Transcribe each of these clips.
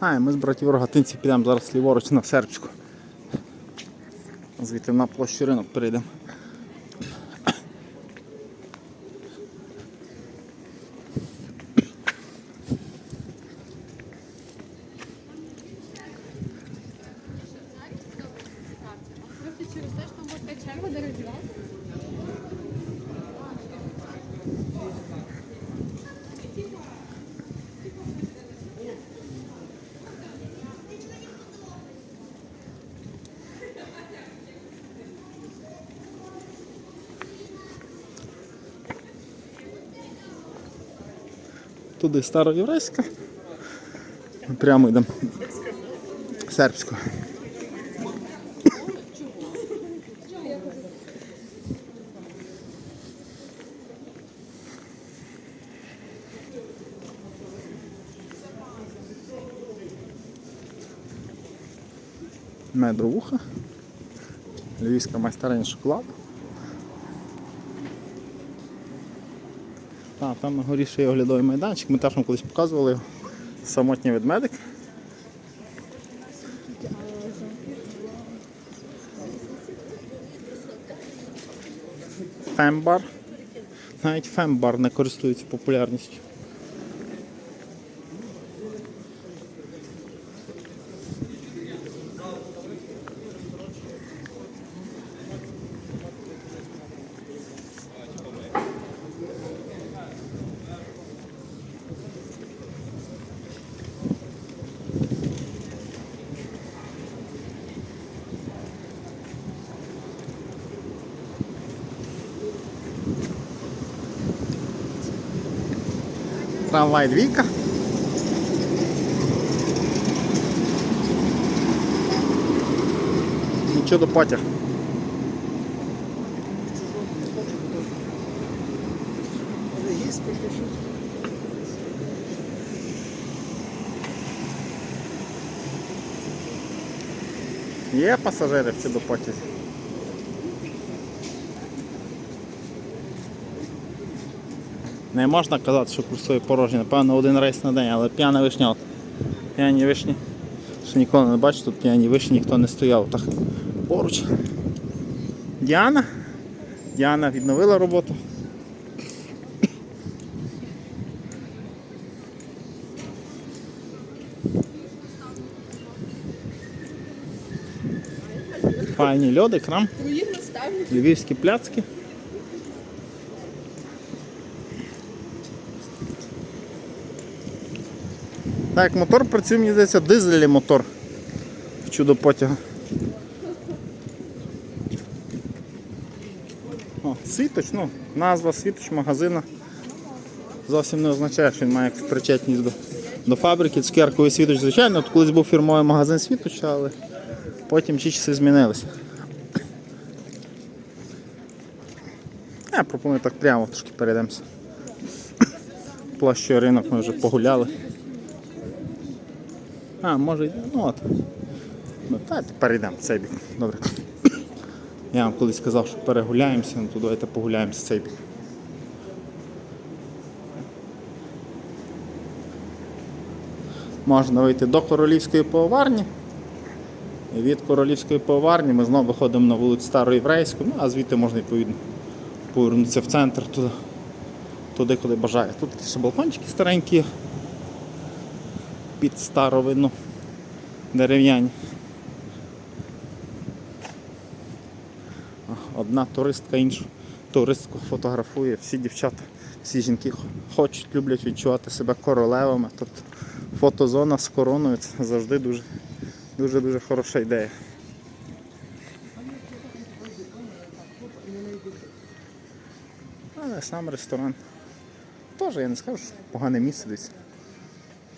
А, ми з братів рогатинців підемо зараз ліворуч на серчку, Звідти на площу ринок перейдемо. Туди староєврейська. Прямо йдемо. Сербську. Медовуха. Львівська майстерня шоколаду. Так, там на горі ще є оглядовий майданчик, ми теж вам колись показували. Самотній ведмедик. Фембар. Навіть фембар не користується популярністю. Трамвай двійка. Нічого до потяг. Є пасажири в до потязі. Не можна казати, що курсує порожнє. Напевно, один рейс на день, але п'яна вишня. от. П'яні вишні. Ще ніколи не бачу, тут п'яні вишні ніхто не стояв так поруч. Діана. Діана відновила роботу. Файні льоди, крам, львівські пляцки. Так, як мотор працює, мені здається, дизельний мотор в чудо потяга. О, світоч, ну, назва світоч магазина зовсім не означає, що він має причетність до, до фабрики. Цукерковий світоч, звичайно, От колись був фірмовий магазин світоч, але потім ті часи змінилися. Я пропоную так прямо трошки перейдемося. Площою ринок ми вже погуляли. А, може, ну от. Ну, та перейдемо в цей бік. Добре. Я вам колись сказав, що перегуляємося, ну то давайте погуляємося цей бік. Можна вийти до королівської поварні. І від королівської поварні ми знову виходимо на вулицю Староєврейську, ну а звідти можна відповідно повернутися в центр туди, туди куди бажає. Тут ще балкончики старенькі під старовину дерев'яні. Одна туристка іншу туристку фотографує, всі дівчата, всі жінки хочуть, люблять відчувати себе королевами. Тобто фотозона з короною це завжди дуже дуже дуже хороша ідея. Але сам ресторан. Теж я не скажу, що погане місце десь.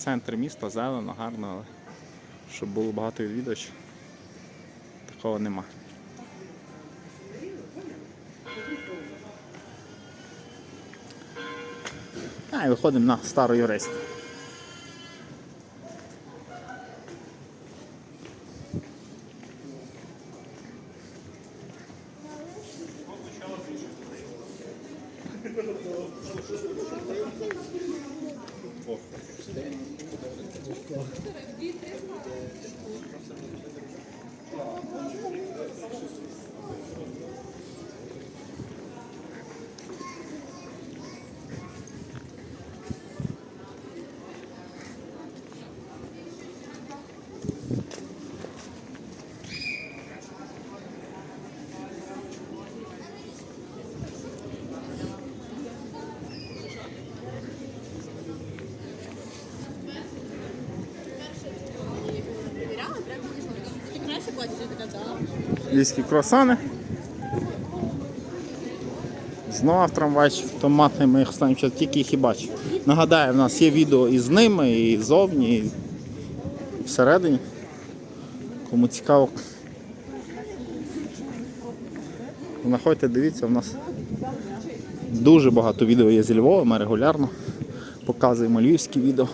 Центр міста, зелено, гарно, але щоб було багато відвідувачів, такого нема. А, і виходимо на стару Ти Thank you. Львівські круасани. Знову трамвайчик томатний, ми їх останнім часом тільки їх і бачимо. Нагадаю, в нас є відео і з ними, і зовні, і всередині. Кому цікаво. Знаходьте, дивіться, у нас дуже багато відео є зі Львова, ми регулярно показуємо львівські відео.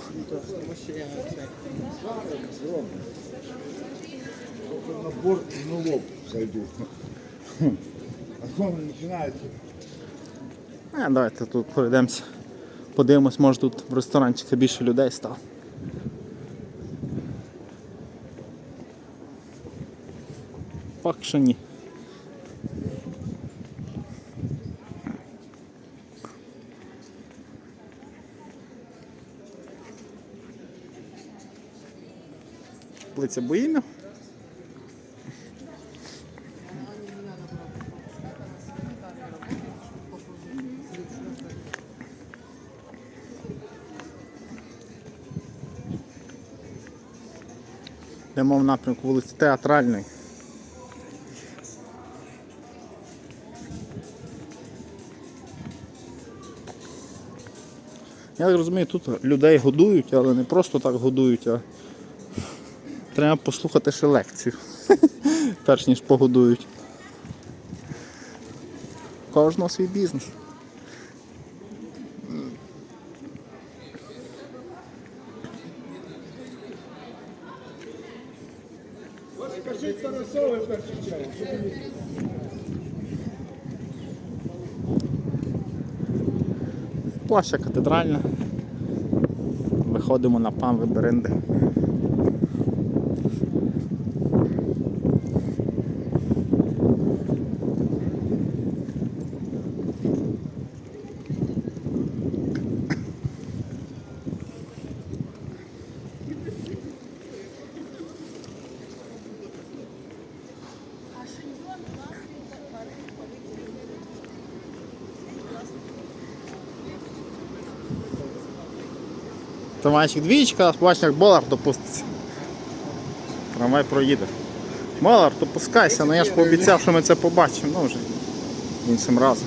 Борт и на лоб зайду. А потом начинается. А, давайте тут пройдемося. Подивимось, може тут в ресторанчику більше людей стало. Факт, що ні. Плиця боїмів. Йдемо в напрямку вулиці Театральної. Я так розумію, тут людей годують, але не просто так годують, а треба послухати ще лекцію, перш ніж погодують. Кожного свій бізнес. В першу чергу. Площа катедральна. Виходимо на пан Виберинди. Трамвайчик двічка, як Болар допуститься. Трамвай проїде. Болар, допускайся, ну я ж пообіцяв, що ми це побачимо, ну вже іншим разом.